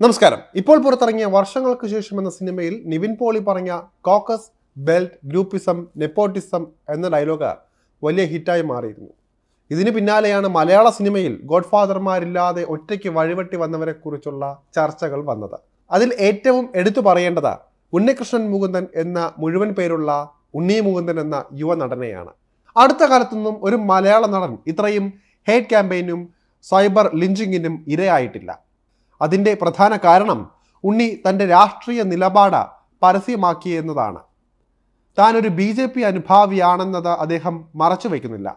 നമസ്കാരം. ഇപ്പോൾ പുറത്തിറങ്ങിയ വർഷങ്ങൾക്ക് ശേഷം എന്ന സിനിമയിൽ നിവിൻ പോളി പറഞ്ഞ കോക്കസ് ബെൽറ്റ് ഗ്രൂപ്പിസം നെപ്പോട്ടിസം എന്ന ഡയലോഗ് വലിയ ഹിറ്റായി മാറിയിരുന്നു. ഇതിന് പിന്നാലെയാണ് മലയാള സിനിമയിൽ ഗോഡ് ഫാദർമാരില്ലാതെ ഒറ്റയ്ക്ക് വഴിവെട്ടി വന്നവരെക്കുറിച്ചുള്ള ചർച്ചകൾ വന്നത്. അതിൽ ഏറ്റവും എടുത്തു പറയേണ്ടത് ഉണ്ണികൃഷ്ണൻ മുകുന്ദൻ എന്ന മുഴുവൻ പേരുള്ള ഉണ്ണി മുകുന്ദൻ എന്ന യുവ നടനെയാണ്. അടുത്ത കാലത്തൊന്നും ഒരു മലയാള നടൻ ഇത്രയും ഹേറ്റ് ക്യാമ്പയിനും സൈബർ ലിഞ്ചിങ്ങിനും ഇരയായിട്ടില്ല. അതിന്റെ പ്രധാന കാരണം ഉണ്ണി തന്റെ രാഷ്ട്രീയ നിലപാട് പരസ്യമാക്കി എന്നതാണ്. താൻ ഒരു ബി ജെ പി അനുഭാവിയാണെന്നത് അദ്ദേഹം മറച്ചു വയ്ക്കുന്നില്ല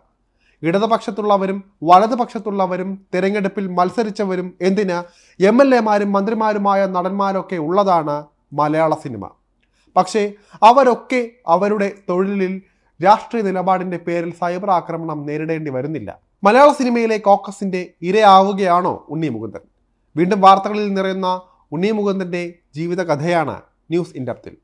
ഇടതുപക്ഷത്തുള്ളവരും വലതുപക്ഷത്തുള്ളവരും തിരഞ്ഞെടുപ്പിൽ മത്സരിച്ചവരും എന്തിന് എം എൽ എമാരും മന്ത്രിമാരുമായ നടന്മാരൊക്കെ ഉള്ളതാണ് മലയാള സിനിമ. പക്ഷേ അവരൊക്കെ അവരുടെ തൊഴിലിൽ രാഷ്ട്രീയ നിലപാടിന്റെ പേരിൽ സൈബർ ആക്രമണം നേരിടേണ്ടി വരുന്നില്ല. മലയാള സിനിമയിലെ കോക്കസിന്റെ ഇരയാവുകയാണോ ഉണ്ണി മുകുന്ദൻ? വീണ്ടും വാർത്തകളിൽ നിറയുന്ന ഉണ്ണി മുകുന്ദന്റെ ജീവിതകഥയാണ് ന്യൂസ് ഇൻഡപ്തിൽ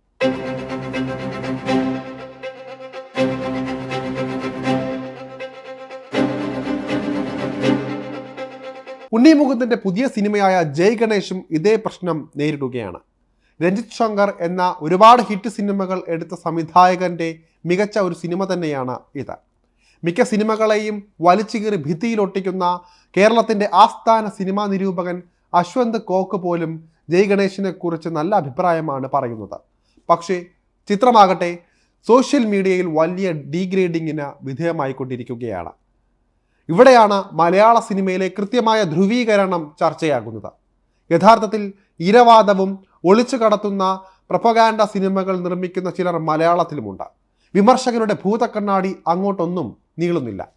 ഉണ്ണി മുകുന്ദന്റെ പുതിയ സിനിമയായ ജയ് ഗണേഷും ഇതേ പ്രശ്നം നേരിടുകയാണ്. രഞ്ജിത് ശങ്കർ എന്ന ഒരുപാട് ഹിറ്റ് സിനിമകൾ എടുത്ത സംവിധായകന്റെ മികച്ച ഒരു സിനിമ തന്നെയാണ് ഇത്. മിക്ക സിനിമകളെയും വലിച്ചുകീറി ഭിത്തിയിലൊട്ടിക്കുന്ന കേരളത്തിന്റെ ആസ്ഥാന സിനിമാ നിരൂപകൻ അശ്വന്ത് കോക്ക് പോലും ജയ് ഗണേശിനെ കുറിച്ച് നല്ല അഭിപ്രായമാണ് പറയുന്നത്. പക്ഷേ ചിത്രമാകട്ടെ സോഷ്യൽ മീഡിയയിൽ വലിയ ഡീഗ്രേഡിങ്ങിന് വിധേയമായിക്കൊണ്ടിരിക്കുകയാണ്. ഇവിടെയാണ് മലയാള സിനിമയിലെ കൃത്യമായ ധ്രുവീകരണം ചർച്ചയാകുന്നത്. യഥാർത്ഥത്തിൽ ഇരവാദവും ഒളിച്ചു കടത്തുന്ന പ്രൊപ്പഗാൻഡ സിനിമകൾ നിർമ്മിക്കുന്ന ചിലർ മലയാളത്തിലുമുണ്ട്. വിമർശകരുടെ ഭൂതക്കണ്ണാടി അങ്ങോട്ടൊന്നും നീളുന്നില്ല.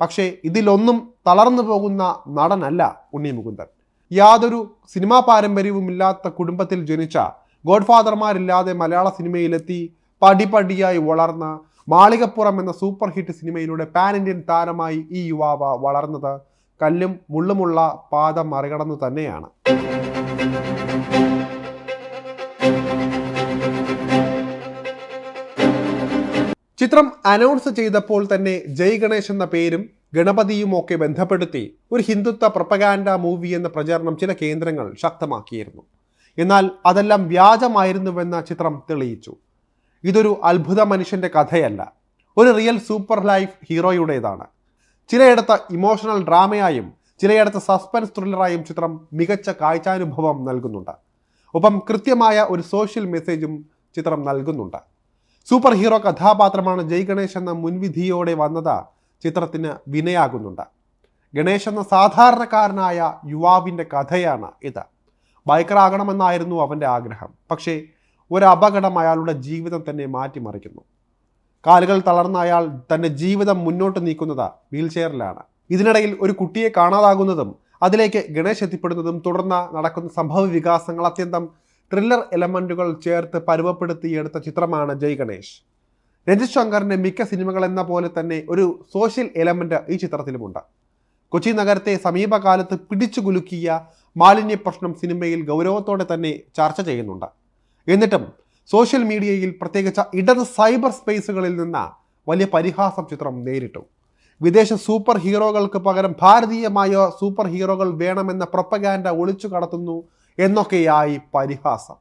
പക്ഷേ ഇതിലൊന്നും തളർന്നു പോകുന്ന നടനല്ല ഉണ്ണി മുകുന്ദൻ. യാതൊരു സിനിമാ പാരമ്പര്യവുമില്ലാത്ത കുടുംബത്തിൽ ജനിച്ച ഗോഡ്ഫാദർമാരില്ലാതെ മലയാള സിനിമയിലെത്തി പടിപടിയായി വളർന്ന മാളികപ്പുറം എന്ന സൂപ്പർ ഹിറ്റ് സിനിമയിലൂടെ പാൻ ഇന്ത്യൻ താരമായി ഈ യുവാവ് വളർന്നത് കല്ലും മുള്ളുമുള്ള പാത മറികടന്നു തന്നെയാണ്. ചിത്രം അനൗൺസ് ചെയ്തപ്പോൾ തന്നെ ജയ് ഗണേശ് എന്ന പേരും ഗണപതിയും ഒക്കെ ബന്ധപ്പെടുത്തി ഒരു ഹിന്ദുത്വ പ്രൊപ്പഗാൻഡ മൂവി എന്ന പ്രചരണം ചില കേന്ദ്രങ്ങൾ ശക്തമാക്കിയിരുന്നു. എന്നാൽ അതെല്ലാം വ്യാജമായിരുന്നുവെന്ന ചിത്രം തെളിയിച്ചു. ഇതൊരു അത്ഭുത മനുഷ്യന്റെ കഥയല്ല. ഒരു റിയൽ സൂപ്പർ ലൈഫ് ഹീറോയുടേതാണ് ചിലയിടത്ത് ഇമോഷണൽ ഡ്രാമയായും ചിലയിടത്ത് സസ്പെൻസ് ത്രില്ലറായും ചിത്രം മികച്ച കാഴ്ചാനുഭവം നൽകുന്നുണ്ട്. ഒപ്പം കൃത്യമായ ഒരു സോഷ്യൽ മെസ്സേജും ചിത്രം നൽകുന്നുണ്ട്. സൂപ്പർ ഹീറോ കഥാപാത്രമാണ് ജയ് ഗണേശ് എന്ന മുൻവിധിയോടെ വന്നത് ചിത്രത്തിന് വിനയാകുന്നുണ്ട്. ഗണേശ് എന്ന സാധാരണക്കാരനായ യുവാവിന്റെ കഥയാണ് ഇത്. ബൈക്കറാകണമെന്നായിരുന്നു അവന്റെ ആഗ്രഹം. പക്ഷേ ഒരു അപകടം അയാളുടെ ജീവിതം തന്നെ മാറ്റിമറിക്കുന്നു. കാലുകൾ തളർന്ന അയാൾ തന്റെ ജീവിതം മുന്നോട്ട് നീക്കുന്നത് വീൽചെയറിലാണ് ഇതിനിടയിൽ ഒരു കുട്ടിയെ കാണാതാകുന്നതും അതിലേക്ക് ഗണേശ് എത്തിപ്പെടുന്നതും തുടർന്ന് നടക്കുന്ന സംഭവ വികാസങ്ങൾ അത്യന്തം ത്രില്ലർ എലമെന്റുകൾ ചേർത്ത് പരുവപ്പെടുത്തിയെടുത്ത ചിത്രമാണ് ജയ് ഗണേഷ് രഞ്ജിത് ശങ്കറിന്റെ മിക്ക സിനിമകൾ എന്ന പോലെ തന്നെ ഒരു സോഷ്യൽ എലമെന്റ് ഈ ചിത്രത്തിലുമുണ്ട്. കൊച്ചി നഗരത്തെ സമീപകാലത്ത് പിടിച്ചു കുലുക്കിയ മാലിന്യ പ്രശ്നം സിനിമയിൽ ഗൗരവത്തോടെ തന്നെ ചർച്ച ചെയ്യുന്നുണ്ട്. എന്നിട്ടും സോഷ്യൽ മീഡിയയിൽ പ്രത്യേകിച്ച് ഇടത് സൈബർ സ്പേസുകളിൽ നിന്ന് വലിയ പരിഹാസം ചിത്രം നേരിട്ടു. വിദേശ സൂപ്പർ ഹീറോകൾക്ക് പകരം ഭാരതീയമായ സൂപ്പർ ഹീറോകൾ വേണമെന്ന പ്രൊപ്പഗാൻഡ ഒളിച്ചു കടത്തുന്നു എന്നൊക്കെയായി പരിഹാസം.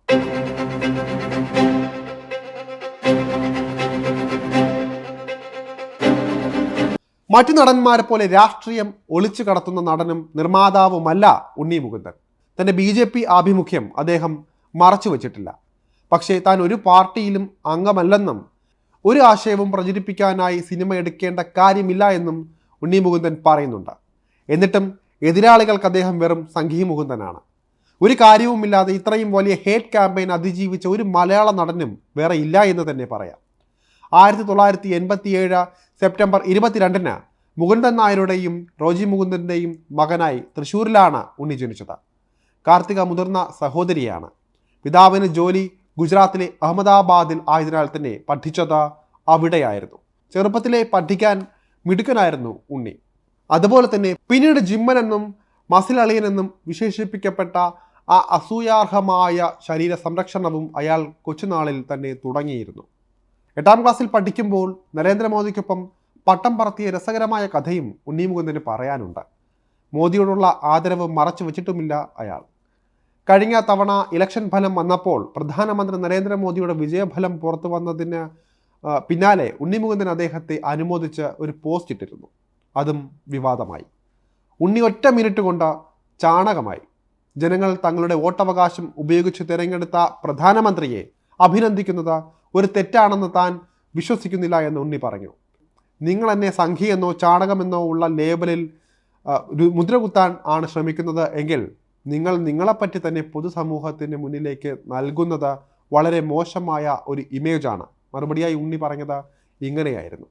മറ്റു നടന്മാരെ പോലെ രാഷ്ട്രീയം ഒളിച്ചു കടത്തുന്ന നടനും നിർമ്മാതാവുമല്ല ഉണ്ണി മുകുന്ദൻ. തന്റെ ബി ജെ പി ആഭിമുഖ്യം അദ്ദേഹം മറച്ചു വച്ചിട്ടില്ല. പക്ഷേ താൻ ഒരു പാർട്ടിയിലും അംഗമല്ലെന്നും ഒരു ആശയവും പ്രചരിപ്പിക്കാനായി സിനിമ എടുക്കേണ്ട കാര്യമില്ല എന്നും ഉണ്ണി മുകുന്ദൻ പറയുന്നുണ്ട്. എന്നിട്ടും എതിരാളികൾക്ക് അദ്ദേഹം വെറും സംഘീ മുകുന്ദനാണ്. ഒരു കാര്യവുമില്ലാതെ ഇത്രയും വലിയ ഹേറ്റ് ക്യാമ്പയിൻ അതിജീവിച്ച ഒരു മലയാള നടനും വേറെ ഇല്ല എന്ന് തന്നെ പറയാം. ആയിരത്തി തൊള്ളായിരത്തി എൺപത്തിയേഴ് സെപ്റ്റംബർ ഇരുപത്തിരണ്ടിന് മുകുന്ദൻ നായരുടെയും റോജി മുകുന്ദന്റെയും മകനായി തൃശ്ശൂരിലാണ് ഉണ്ണി ജനിച്ചത്. കാർത്തിക മുതിർന്ന സഹോദരിയാണ്. പിതാവിന് ജോലി ഗുജറാത്തിലെ അഹമ്മദാബാദിൽ ആയതിനാൽ തന്നെ പഠിച്ചത് അവിടെയായിരുന്നു. ചെറുപ്പത്തിലെ പഠിക്കാൻ മിടുക്കനായിരുന്നു ഉണ്ണി. അതുപോലെ തന്നെ പിന്നീട് ജിമ്മനെന്നും അളിയനെന്നും വിശേഷിപ്പിക്കപ്പെട്ട ആ അസൂയാർഹമായ ശരീര സംരക്ഷണവും അയാൾ കൊച്ചുനാളിൽ തന്നെ തുടങ്ങിയിരുന്നു. എട്ടാം ക്ലാസ്സിൽ പഠിക്കുമ്പോൾ നരേന്ദ്രമോദിക്കൊപ്പം പട്ടം പറത്തിയ രസകരമായ കഥയും ഉണ്ണി മുകുന്ദന് പറയാനുണ്ട്. മോദിയോടുള്ള ആദരവ് മറച്ചു വച്ചിട്ടുമില്ല അയാൾ. കഴിഞ്ഞ തവണ ഇലക്ഷൻ ഫലം വന്നപ്പോൾ പ്രധാനമന്ത്രി നരേന്ദ്രമോദിയുടെ വിജയഫലം പുറത്തു വന്നതിന് പിന്നാലെ ഉണ്ണിമുകുന്ദൻ അദ്ദേഹത്തെ അനുമോദിച്ച് ഒരു പോസ്റ്റ് ഇട്ടിരുന്നു. അതും വിവാദമായി. ഉണ്ണി ഒറ്റ മിനിറ്റ് കൊണ്ട് ചാണകമായി. ജനങ്ങൾ തങ്ങളുടെ വോട്ടവകാശം ഉപയോഗിച്ച് തിരഞ്ഞെടുത്ത പ്രധാനമന്ത്രിയെ അഭിനന്ദിക്കുന്നത് ഒരു തെറ്റാണെന്ന് താൻ വിശ്വസിക്കുന്നില്ല എന്ന് ഉണ്ണി പറഞ്ഞു. നിങ്ങൾ എന്നെ സംഘിയെന്നോ ചാടകമെന്നോ ഉള്ള ലേബലിൽ മുദ്ര കുത്താൻ ആണ് ശ്രമിക്കുന്നത് എങ്കിൽ നിങ്ങൾ നിങ്ങളെപ്പറ്റി തന്നെ പൊതുസമൂഹത്തിന് മുന്നിലേക്ക് നൽകുന്നത് വളരെ മോശമായ ഒരു ഇമേജാണ് മറുപടിയായി ഉണ്ണി പറഞ്ഞത് ഇങ്ങനെയായിരുന്നു.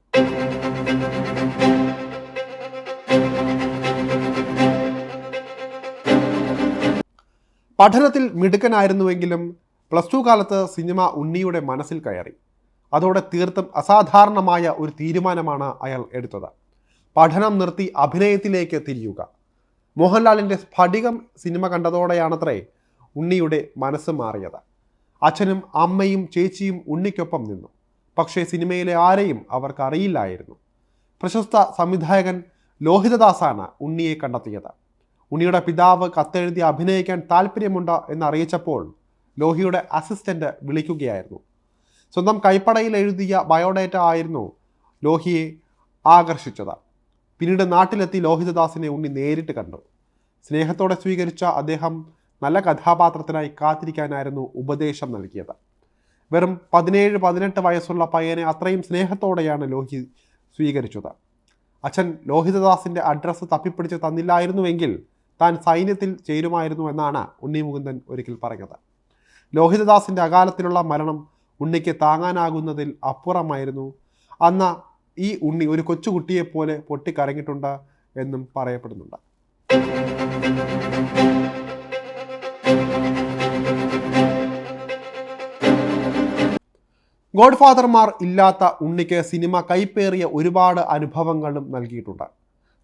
പഠനത്തിൽ മിടുക്കനായിരുന്നുവെങ്കിലും പ്ലസ് ടു കാലത്ത് സിനിമ ഉണ്ണിയുടെ മനസ്സിൽ കയറി. അതോടെ തീർത്തും അസാധാരണമായ ഒരു തീരുമാനമാണ് അയാൾ എടുത്തത്. പഠനം നിർത്തി അഭിനയത്തിലേക്ക് തിരിയുക. മോഹൻലാലിന്റെ സ്ഫടികം സിനിമ കണ്ടതോടെയാണത്രേ ഉണ്ണിയുടെ മനസ്സ് മാറിയത്. അച്ഛനും അമ്മയും ചേച്ചിയും ഉണ്ണിക്കൊപ്പം നിന്നു. പക്ഷേ സിനിമയിലെ ആരെയും അവർക്കറിയില്ലായിരുന്നു. പ്രശസ്ത സംവിധായകൻ ലോഹിതദാസാണ് ഉണ്ണിയെ കണ്ടെത്തിയത്. ഉണ്ണിയുടെ പിതാവ് കത്തെഴുതി അഭിനയിക്കാൻ താല്പര്യമുണ്ട് എന്നറിയിച്ചപ്പോൾ ലോഹിയുടെ അസിസ്റ്റന്റ് വിളിക്കുകയായിരുന്നു. സ്വന്തം കൈപ്പടയിൽ എഴുതിയ ബയോഡേറ്റ ആയിരുന്നു ലോഹിയെ ആകർഷിച്ചത്. പിന്നീട് നാട്ടിലെത്തി ലോഹിതദാസിനെ ഉണ്ണി നേരിട്ട് കണ്ടു. സ്നേഹത്തോടെ സ്വീകരിച്ച അദ്ദേഹം നല്ല കഥാപാത്രത്തിനായി കാത്തിരിക്കാനായിരുന്നു ഉപദേശം നൽകിയത്. വെറും പതിനേഴ് പതിനെട്ട് വയസ്സുള്ള പയ്യനെ അത്രയും സ്നേഹത്തോടെയാണ് ലോഹി സ്വീകരിച്ചത്. അച്ഛൻ ലോഹിതദാസിന്റെ അഡ്രസ്സ് തപ്പിപ്പിടിച്ച് തന്നില്ലായിരുന്നുവെങ്കിൽ താൻ സൈന്യത്തിൽ ചേരുമായിരുന്നു എന്നാണ് ഉണ്ണി മുകുന്ദൻ ഒരിക്കൽ പറഞ്ഞത്. ലോഹിതദാസിന്റെ അകാലത്തിലുള്ള മരണം ഉണ്ണിക്ക് താങ്ങാനാകുന്നതിൽ അപ്പുറമായിരുന്നു. അന്ന് ഈ ഉണ്ണി ഒരു കൊച്ചുകുട്ടിയെപ്പോലെ പൊട്ടിക്കരങ്ങിട്ടുണ്ട് എന്നും പറയപ്പെടുന്നുണ്ട്. ഗോഡ്ഫാദർമാർ ഇല്ലാത്ത ഉണ്ണിക്ക് സിനിമ കൈപ്പേറിയ ഒരുപാട് അനുഭവങ്ങളും നൽകിയിട്ടുണ്ട്.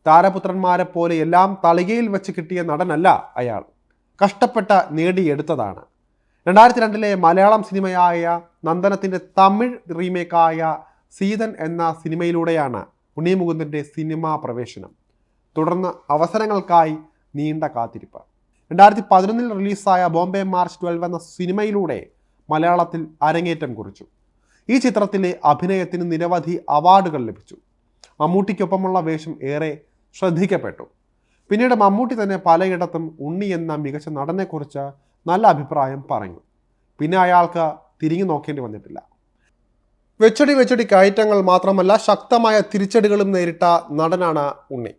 താരപുത്രന്മാരെ പോലെ എല്ലാം തളികയിൽ വെച്ച് കിട്ടിയ നടനല്ല അയാൾ. കഷ്ടപ്പെട്ട നേടിയെടുത്തതാണ്. രണ്ടായിരത്തി രണ്ടിലെ മലയാളം സിനിമയായ നന്ദനത്തിന്റെ തമിഴ് റീമേക്കായ സീതൻ എന്ന സിനിമയിലൂടെയാണ് ഉണ്ണി മുകുന്ദന്റെ സിനിമാ പ്രവേശനം. തുടർന്ന് അവസരങ്ങൾക്കായി നീണ്ട കാത്തിരിപ്പ്. രണ്ടായിരത്തി പതിനൊന്നിൽ റിലീസായ ബോംബെ മാർച്ച് ട്വൽവ് എന്ന സിനിമയിലൂടെ മലയാളത്തിൽ അരങ്ങേറ്റം കുറിച്ചു. ഈ ചിത്രത്തിലെ അഭിനയത്തിന് നിരവധി അവാർഡുകൾ ലഭിച്ചു. മമ്മൂട്ടിക്കൊപ്പമുള്ള വേഷം ഏറെ ശ്രദ്ധിക്കപ്പെട്ടു. പിന്നീട് മമ്മൂട്ടി തന്നെ പലയിടത്തും ഉണ്ണി എന്ന മികച്ച നടനെക്കുറിച്ച് നല്ല അഭിപ്രായം പറഞ്ഞു. പിന്നെ അയാൾക്ക് തിരിഞ്ഞു നോക്കേണ്ടി വന്നിട്ടില്ല. വെച്ചടി വെച്ചടി കയറ്റങ്ങൾ മാത്രമല്ല ശക്തമായ തിരിച്ചടികളും നേരിട്ട നടനാണ് ഉണ്ണി.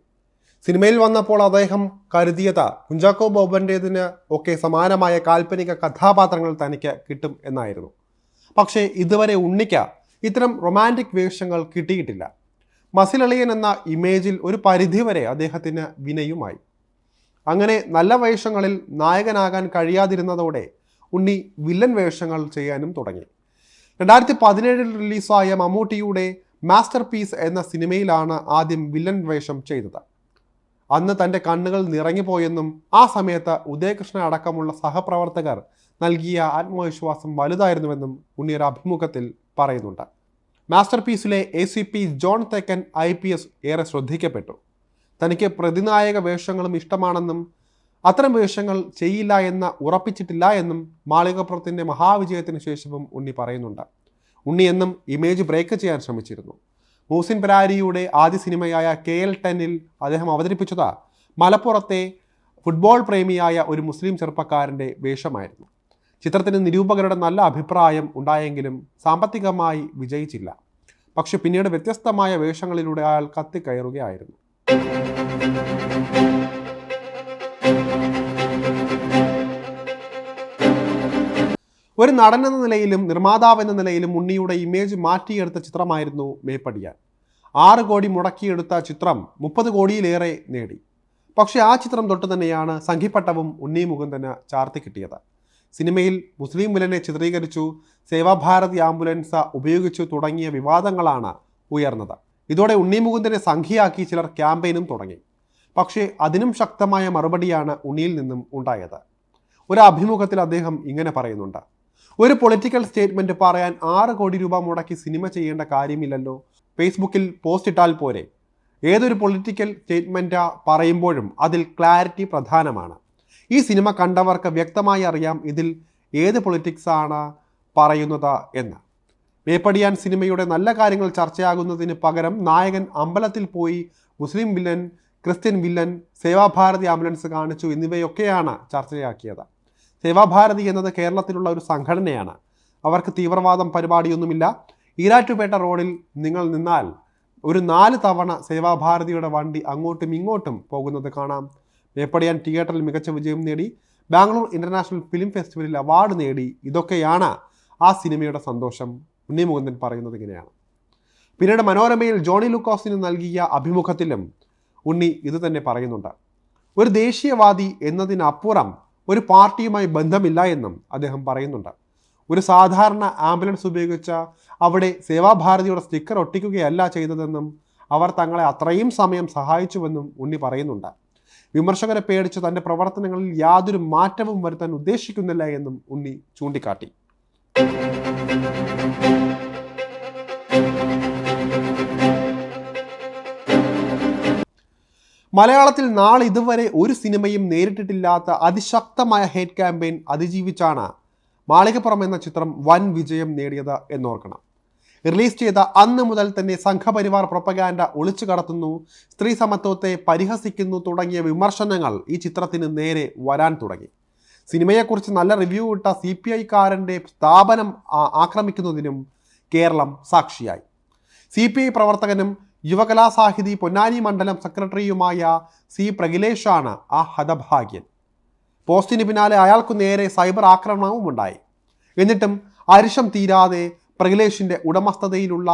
സിനിമയിൽ വന്നപ്പോൾ അദ്ദേഹം കരുതിയത് കുഞ്ചാക്കോ ബോബന്റേതിന് ഒക്കെ സമാനമായ കാൽപ്പനിക കഥാപാത്രങ്ങൾ തനിക്ക് കിട്ടും എന്നായിരുന്നു. പക്ഷേ ഇതുവരെ ഉണ്ണിക്ക് ഇത്തരം റൊമാന്റിക് വേഷങ്ങൾ കിട്ടിയിട്ടില്ല. മസിലളിയൻ എന്ന ഇമേജിൽ ഒരു പരിധിവരെ അദ്ദേഹത്തിന് വിനയുമായി അങ്ങനെ നല്ല വേഷങ്ങളിൽ നായകനാകാൻ കഴിയാതിരുന്നതോടെ ഉണ്ണി വില്ലൻ വേഷങ്ങൾ ചെയ്യാനും തുടങ്ങി. രണ്ടായിരത്തി പതിനേഴിൽ റിലീസായ മമ്മൂട്ടിയുടെ മാസ്റ്റർ പീസ് എന്ന സിനിമയിലാണ് ആദ്യം വില്ലൻ വേഷം ചെയ്തത്. അന്ന് തന്റെ കണ്ണുകൾ നിറങ്ങിപ്പോയെന്നും ആ സമയത്ത് ഉദയകൃഷ്ണൻ അടക്കമുള്ള സഹപ്രവർത്തകർ നൽകിയ ആത്മവിശ്വാസം വലുതായിരുന്നുവെന്നും ഉണ്ണി ഒരു അഭിമുഖത്തിൽ പറയുന്നുണ്ട്. Master പീസിലെ A C P John Thekkan I P S ഏറെ ശ്രദ്ധിക്കപ്പെട്ടു. തനിക്ക് പ്രതിനായക വേഷങ്ങളും ഇഷ്ടമാണെന്നും അത്തരം വേഷങ്ങൾ ചെയ്യില്ല എന്ന് ഉറപ്പിച്ചിട്ടില്ല എന്നും മാളികപ്പുറത്തിന്റെ മഹാവിജയത്തിന് ശേഷവും ഉണ്ണി പറയുന്നുണ്ട്. ഉണ്ണി എന്നും ഇമേജ് ബ്രേക്ക് ചെയ്യാൻ ശ്രമിച്ചിരുന്നു. മൂസിൻ പരാരിയുടെ ആദ്യ സിനിമയായ കെ എൽ ടെന്നിൽ അദ്ദേഹം അവതരിപ്പിച്ചത് മലപ്പുറത്തെ ഫുട്ബോൾ പ്രേമിയായ ഒരു മുസ്ലിം ചെറുപ്പക്കാരന്റെ വേഷമായിരുന്നു. ചിത്രത്തിന് നിരൂപകരുടെ നല്ല അഭിപ്രായം ഉണ്ടായെങ്കിലും സാമ്പത്തികമായി വിജയിച്ചില്ല. പക്ഷെ പിന്നീട് വ്യത്യസ്തമായ വേഷങ്ങളിലൂടെ അയാൾ കത്തിക്കയറുകയായിരുന്നു. ഒരു നടൻ എന്ന നിലയിലും നിർമ്മാതാവ് എന്ന നിലയിലും ഉണ്ണിയുടെ ഇമേജ് മാറ്റിയെടുത്ത ചിത്രമായിരുന്നു മേപ്പടിയാൻ. ആറ് കോടി മുടക്കിയെടുത്ത ചിത്രം മുപ്പത് കോടിയിലേറെ നേടി. പക്ഷേ ആ ചിത്രം തൊട്ട് തന്നെയാണ് സംഘിപ്പട്ടവും ഉണ്ണി മുകുന്ദന് ചാർത്തി കിട്ടിയത്. സിനിമയിൽ മുസ്ലിം വിലനെ ചിത്രീകരിച്ചു സേവാഭാരതി ആംബുലൻസ് ഉപയോഗിച്ചു തുടങ്ങിയ വിവാദങ്ങളാണ് ഉയർന്നത്. ഇതോടെ ഉണ്ണി മുകുന്ദനെ സംഖ്യയാക്കി ചിലർ ക്യാമ്പയിനും തുടങ്ങി. പക്ഷേ അതിനും ശക്തമായ മറുപടിയാണ് ഉണ്ണിയിൽ നിന്നും ഉണ്ടായത്. ഒരു അഭിമുഖത്തിൽ അദ്ദേഹം ഇങ്ങനെ പറയുന്നുണ്ട്. ഒരു പൊളിറ്റിക്കൽ സ്റ്റേറ്റ്മെന്റ് പറയാൻ ആറ് കോടി രൂപ മുടക്കി സിനിമ ചെയ്യേണ്ട കാര്യമില്ലല്ലോ. ഫേസ്ബുക്കിൽ പോസ്റ്റ് ഇട്ടാൽ പോരെ. ഏതൊരു പൊളിറ്റിക്കൽ സ്റ്റേറ്റ്മെന്റ് പറയുമ്പോഴും അതിൽ ക്ലാരിറ്റി പ്രധാനമാണ്. ഈ സിനിമ കണ്ടവർക്ക് വ്യക്തമായി അറിയാം ഇതിൽ ഏത് പൊളിറ്റിക്സാണ് പറയുന്നത് എന്ന്. മേപ്പടിയാൻ സിനിമയുടെ നല്ല കാര്യങ്ങൾ ചർച്ചയാകുന്നതിന് പകരം നായകൻ അമ്പലത്തിൽ പോയി മുസ്ലിം villain Christian villain Sevabharathi ambulance കാണിച്ചു എന്നിവയൊക്കെയാണ് ചർച്ചയാക്കിയത്. സേവാഭാരതി എന്നത് കേരളത്തിലുള്ള ഒരു സംഘടനയാണ്. അവർക്ക് തീവ്രവാദം പരിപാടിയൊന്നുമില്ല. ഈരാറ്റുപേട്ട റോഡിൽ നിങ്ങൾ നിന്നാൽ ഒരു നാല് തവണ സേവാഭാരതിയുടെ വണ്ടി അങ്ങോട്ടും ഇങ്ങോട്ടും പോകുന്നത് കാണാം. മേപ്പടിയാൻ തിയേറ്ററിൽ മികച്ച വിജയം നേടി. ബാംഗ്ലൂർ ഇന്റർനാഷണൽ ഫിലിം ഫെസ്റ്റിവലിൽ അവാർഡ് നേടി. ഇതൊക്കെയാണ് ആ സിനിമയുടെ സന്തോഷം. ഉണ്ണി മുകുന്ദൻ പറയുന്നത് ഇങ്ങനെയാണ്. പിന്നീട് മനോരമയിൽ ജോണി ലൂക്കോസിന് നൽകിയ അഭിമുഖത്തിലും ഉണ്ണി ഇത് തന്നെ പറയുന്നുണ്ട്. ഒരു ദേശീയവാദി എന്നതിനപ്പുറം ഒരു പാർട്ടിയുമായി ബന്ധമില്ല എന്നും അദ്ദേഹം പറയുന്നുണ്ട്. ഒരു സാധാരണ ആംബുലൻസ് ഉപയോഗിച്ച അവിടെ സേവാഭാരതിയുടെ സ്റ്റിക്കർ ഒട്ടിക്കുകയല്ല ചെയ്തതെന്നും അവർ തങ്ങളെ അത്രയും സമയം സഹായിച്ചുവെന്നും ഉണ്ണി പറയുന്നുണ്ട്. വിമർശകരെ പേടിച്ച് തന്റെ പ്രവർത്തനങ്ങളിൽ യാതൊരു മാറ്റവും വരുത്താൻ ഉദ്ദേശിക്കുന്നില്ല എന്നും ഉണ്ണി ചൂണ്ടിക്കാട്ടി. മലയാളത്തിൽ നാളെ ഇതുവരെ ഒരു സിനിമയും നേരിട്ടിട്ടില്ലാത്ത അതിശക്തമായ ഹേറ്റ് ക്യാമ്പയിൻ അതിജീവിച്ചാണ് മാളികപ്പുറം എന്ന ചിത്രം വൻ വിജയം നേടിയത് എന്നോർക്കണം. റിലീസ് ചെയ്ത അന്ന് മുതൽ തന്നെ സംഘപരിവാർ പ്രൊപ്പഗാൻഡ ഒളിച്ചു കടത്തുന്നു സ്ത്രീ സമത്വത്തെ പരിഹസിക്കുന്നു തുടങ്ങിയ വിമർശനങ്ങൾ ഈ ചിത്രത്തിന് നേരെ വരാൻ തുടങ്ങി. സിനിമയെക്കുറിച്ച് നല്ല റിവ്യൂ ഇട്ട സി പി ഐക്കാരന്റെ സ്ഥാപനം ആക്രമിക്കുന്നതിനും കേരളം സാക്ഷിയായി. സി പി ഐ പ്രവർത്തകനും യുവകലാസാഹിതി പൊന്നാനി മണ്ഡലം സെക്രട്ടറിയുമായ സി പ്രഗിലേഷാണ് ആ ഹതഭാഗ്യൻ. പോസ്റ്റിന് പിന്നാലെ അയാൾക്കു നേരെ സൈബർ ആക്രമണവും ഉണ്ടായി. എന്നിട്ടും അരിശം തീരാതെ പ്രഗിലേഷിന്റെ ഉടമസ്ഥതയിലുള്ള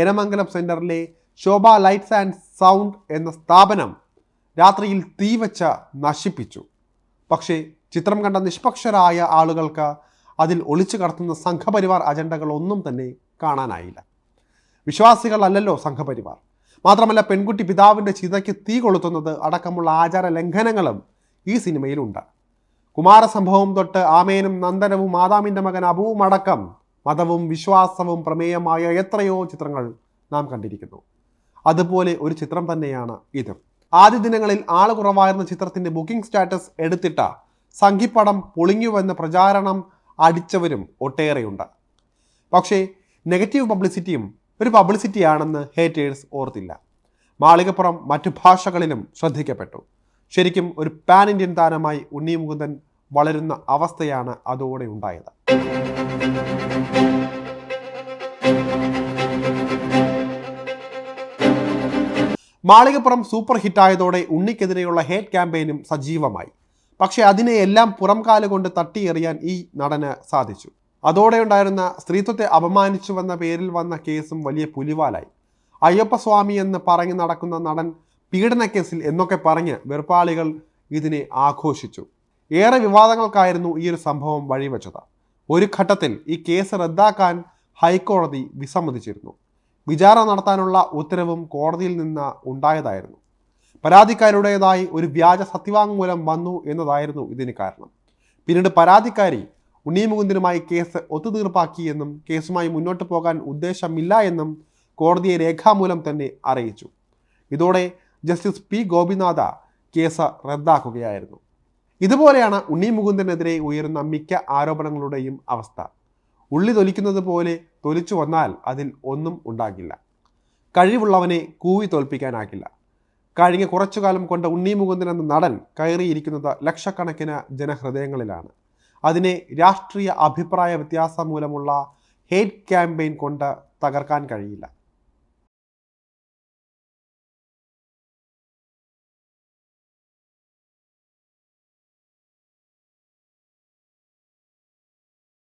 എരമംഗലം സെന്ററിലെ ശോഭ ലൈറ്റ്സ് ആൻഡ് സൗണ്ട് എന്ന സ്ഥാപനം രാത്രിയിൽ തീവച്ച നശിപ്പിച്ചു. പക്ഷേ ചിത്രം കണ്ട നിഷ്പക്ഷരായ ആളുകൾക്ക് അതിൽ ഒളിച്ചു കടത്തുന്ന സംഘപരിവാർ അജണ്ടകളൊന്നും തന്നെ കാണാനായില്ല. വിശ്വാസികളല്ലല്ലോ സംഘപരിവാർ. മാത്രമല്ല പെൺകുട്ടി പിതാവിന്റെ ചിതയ്ക്ക് തീ കൊളുത്തുന്നത് അടക്കമുള്ള ആചാര ലംഘനങ്ങളും ഈ സിനിമയിലുണ്ട്. കുമാരസംഭവം തൊട്ട് ആമേനും നന്ദനവും മാതാമിന്റെ മകൻ അബുവും അടക്കം മതവും വിശ്വാസവും പ്രമേയമായ എത്രയോ ചിത്രങ്ങൾ നാം കണ്ടിരിക്കുന്നു. അതുപോലെ ഒരു ചിത്രം തന്നെയാണ് ഇത്. ആദ്യ ദിനങ്ങളിൽ ആൾ കുറവായിരുന്ന ചിത്രത്തിന്റെ ബുക്കിംഗ് സ്റ്റാറ്റസ് എടുത്തിട്ട സംഘിപ്പടം പൊളിഞ്ഞുവെന്ന പ്രചാരണം അടിച്ചവരും ഒട്ടേറെയുണ്ട്. പക്ഷേ നെഗറ്റീവ് പബ്ലിസിറ്റിയും ഒരു പബ്ലിസിറ്റിയാണെന്ന് ഹേറ്റേഴ്സ് ഓർത്തില്ല. മാളികപ്പുറം മറ്റു ഭാഷകളിലും ശ്രദ്ധിക്കപ്പെട്ടു. ശരിക്കും ഒരു പാൻ ഇന്ത്യൻ താരമായി ഉണ്ണി മുകുന്ദൻ വളരുന്ന അവസ്ഥയാണ് അതോടെ ഉണ്ടായത്. മാളികപ്പുറം സൂപ്പർ ഹിറ്റായതോടെ ഉണ്ണിക്കെതിരെയുള്ള ഹേറ്റ് ക്യാമ്പയിനും സജീവമായി. പക്ഷേ അതിനെ എല്ലാം പുറം കാലുകൊണ്ട് തട്ടിയെറിയാൻ ഈ നടന് സാധിച്ചു. അതോടെ ഉണ്ടായിരുന്ന സ്ത്രീത്വത്തെ അപമാനിച്ചുവെന്ന പേരിൽ വന്ന കേസും വലിയ പുലിവാലായി. അയ്യപ്പസ്വാമി എന്ന് പറഞ്ഞു നടക്കുന്ന നടൻ പീഡന കേസിൽ എന്നൊക്കെ പറഞ്ഞ് വെറുപ്പാളികൾ ഇതിനെ ആഘോഷിച്ചു. ഏറെ വിവാദങ്ങൾക്കായിരുന്നു ഈ ഒരു സംഭവം വഴിവെച്ചത്. ഒരു ഘട്ടത്തിൽ ഈ കേസ് റദ്ദാക്കാൻ ഹൈക്കോടതി വിസമ്മതിച്ചിരുന്നു. വിചാരണ നടത്താനുള്ള ഉത്തരവും കോടതിയിൽ നിന്ന് ഉണ്ടായതായിരുന്നു. പരാതിക്കാരുടേതായി ഒരു വ്യാജ സത്യവാങ്മൂലം വന്നു എന്നതായിരുന്നു ഇതിന് കാരണം. പിന്നീട് പരാതിക്കാരി ഉണ്ണി മുകുന്ദനുമായി കേസ് ഒത്തുതീർപ്പാക്കിയെന്നും കേസുമായി മുന്നോട്ട് പോകാൻ ഉദ്ദേശമില്ല എന്നും കോടതിയെ രേഖാമൂലം തന്നെ അറിയിച്ചു. ഇതോടെ ജസ്റ്റിസ് പി ഗോപിനാഥ കേസ് റദ്ദാക്കുകയായിരുന്നു. ഇതുപോലെയാണ് ഉണ്ണി മുകുന്ദനെതിരെ ഉയരുന്ന മിക്ക ആരോപണങ്ങളുടെയും അവസ്ഥ. ഉള്ളി തൊലിക്കുന്നത് പോലെ തൊലിച്ചു വന്നാൽ അതിൽ ഒന്നും ഉണ്ടാകില്ല. കഴിവുള്ളവനെ കൂവി തോൽപ്പിക്കാനാകില്ല. കഴിഞ്ഞ കുറച്ചു കാലം കൊണ്ട് ഉണ്ണി മുകുന്ദൻ എന്ന നടൻ കയറിയിരിക്കുന്നത് ലക്ഷക്കണക്കിന് ജനഹൃദയങ്ങളിലാണ്. അതിനെ രാഷ്ട്രീയ അഭിപ്രായ വ്യത്യാസം മൂലമുള്ള ഹേറ്റ് ക്യാമ്പയിൻ കൊണ്ട് തകർക്കാൻ കഴിയില്ല.